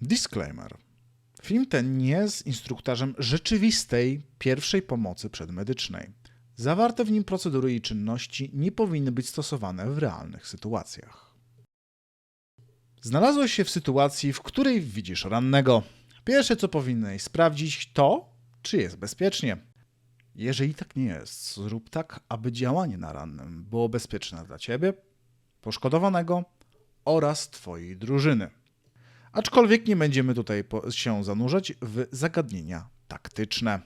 Disclaimer. Film ten nie jest instruktarzem rzeczywistej pierwszej pomocy przedmedycznej. Zawarte w nim procedury i czynności nie powinny być stosowane w realnych sytuacjach. Znalazłeś się w sytuacji, w której widzisz rannego. Pierwsze, co powinieneś sprawdzić, to, czy jest bezpiecznie. Jeżeli tak nie jest, zrób tak, aby działanie na rannym było bezpieczne dla ciebie, poszkodowanego oraz twojej drużyny. Aczkolwiek nie będziemy tutaj się zanurzać w zagadnienia taktyczne.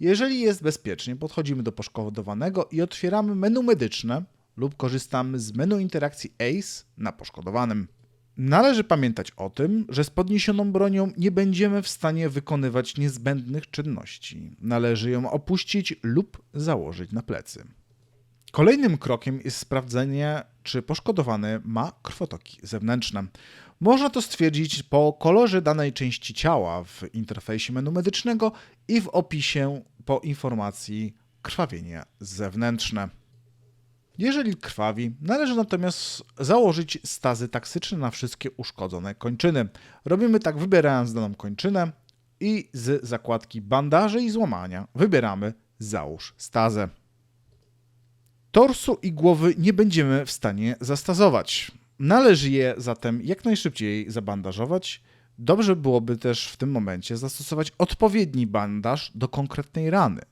Jeżeli jest bezpiecznie, podchodzimy do poszkodowanego i otwieramy menu medyczne lub korzystamy z menu interakcji ACE na poszkodowanym. Należy pamiętać o tym, że z podniesioną bronią nie będziemy w stanie wykonywać niezbędnych czynności. Należy ją opuścić lub założyć na plecy. Kolejnym krokiem jest sprawdzenie, czy poszkodowany ma krwotoki zewnętrzne. Można to stwierdzić po kolorze danej części ciała w interfejsie menu medycznego i w opisie po informacji krwawienie zewnętrzne. Jeżeli krwawi, należy natomiast założyć stazy taksyczne na wszystkie uszkodzone kończyny. Robimy tak wybierając daną kończynę i z zakładki bandaże i złamania wybieramy załóż stazę. Torsu i głowy nie będziemy w stanie zastazować. Należy je zatem jak najszybciej zabandażować. Dobrze byłoby też w tym momencie zastosować odpowiedni bandaż do konkretnej rany.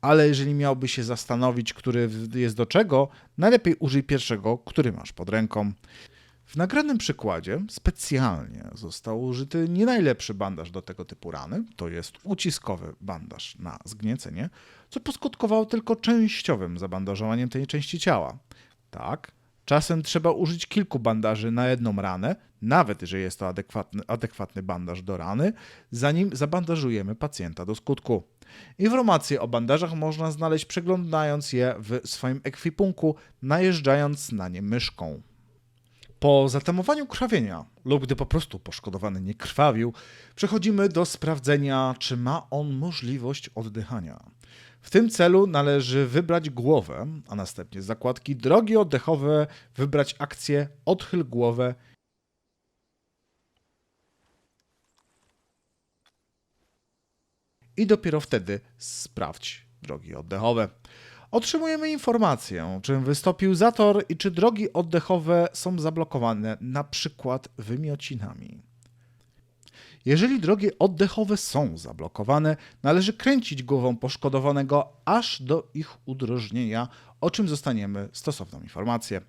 Ale jeżeli miałby się zastanowić, który jest do czego, najlepiej użyj pierwszego, który masz pod ręką. W nagranym przykładzie specjalnie został użyty nie najlepszy bandaż do tego typu rany, to jest uciskowy bandaż na zgniecenie, co poskutkowało tylko częściowym zabandażowaniem tej części ciała. Tak, czasem trzeba użyć kilku bandaży na jedną ranę, nawet jeżeli jest to adekwatny, adekwatny bandaż do rany, zanim zabandażujemy pacjenta do skutku. Informacje o bandażach można znaleźć przeglądając je w swoim ekwipunku, najeżdżając na nie myszką. Po zatamowaniu krwawienia lub gdy po prostu poszkodowany nie krwawił, przechodzimy do sprawdzenia, czy ma on możliwość oddychania. W tym celu należy wybrać głowę, a następnie z zakładki drogi oddechowe wybrać akcję odchyl głowę i dopiero wtedy sprawdź drogi oddechowe. Otrzymujemy informację, czym wystąpił zator i czy drogi oddechowe są zablokowane, na przykład wymiocinami. Jeżeli drogi oddechowe są zablokowane, należy kręcić głową poszkodowanego aż do ich udrożnienia, o czym zostaniemy stosowną informację.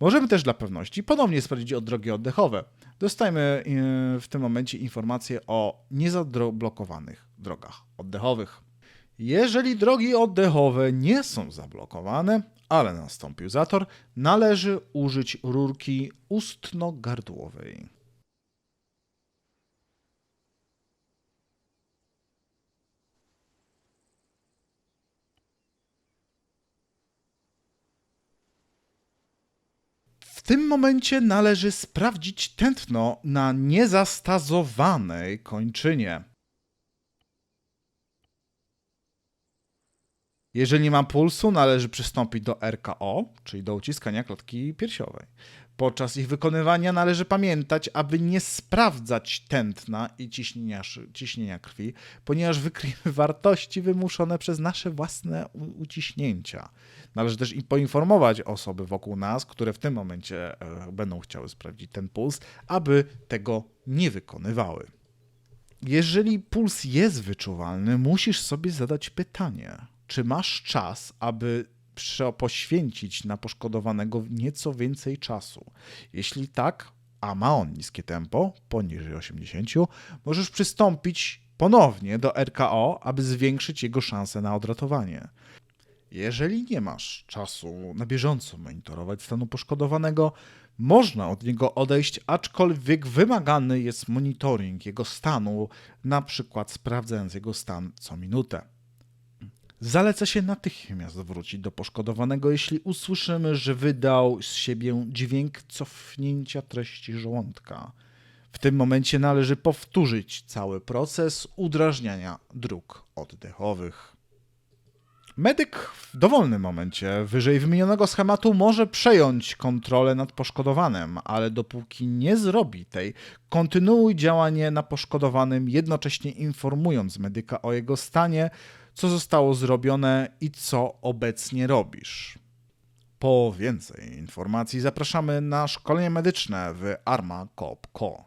Możemy też dla pewności ponownie sprawdzić o drogi oddechowe. Dostajemy yy, w tym momencie informację o niezablokowanych drogach oddechowych. Jeżeli drogi oddechowe nie są zablokowane, ale nastąpił zator, należy użyć rurki ustno-gardłowej. W tym momencie należy sprawdzić tętno na niezastazowanej kończynie. Jeżeli nie ma pulsu, należy przystąpić do RKO, czyli do uciskania klatki piersiowej. Podczas ich wykonywania należy pamiętać, aby nie sprawdzać tętna i ciśnienia, ciśnienia krwi, ponieważ wykryjemy wartości wymuszone przez nasze własne uciśnięcia. Należy też poinformować osoby wokół nas, które w tym momencie e, będą chciały sprawdzić ten puls, aby tego nie wykonywały. Jeżeli puls jest wyczuwalny, musisz sobie zadać pytanie, czy masz czas, aby poświęcić na poszkodowanego nieco więcej czasu. Jeśli tak, a ma on niskie tempo, poniżej 80, możesz przystąpić ponownie do RKO, aby zwiększyć jego szanse na odratowanie. Jeżeli nie masz czasu na bieżąco monitorować stanu poszkodowanego, można od niego odejść, aczkolwiek wymagany jest monitoring jego stanu, na przykład sprawdzając jego stan co minutę. Zaleca się natychmiast wrócić do poszkodowanego, jeśli usłyszymy, że wydał z siebie dźwięk cofnięcia treści żołądka. W tym momencie należy powtórzyć cały proces udrażniania dróg oddechowych. Medyk w dowolnym momencie wyżej wymienionego schematu może przejąć kontrolę nad poszkodowanym, ale dopóki nie zrobi tej, kontynuuj działanie na poszkodowanym, jednocześnie informując medyka o jego stanie, co zostało zrobione i co obecnie robisz. Po więcej informacji zapraszamy na szkolenie medyczne w Arma Coop Co.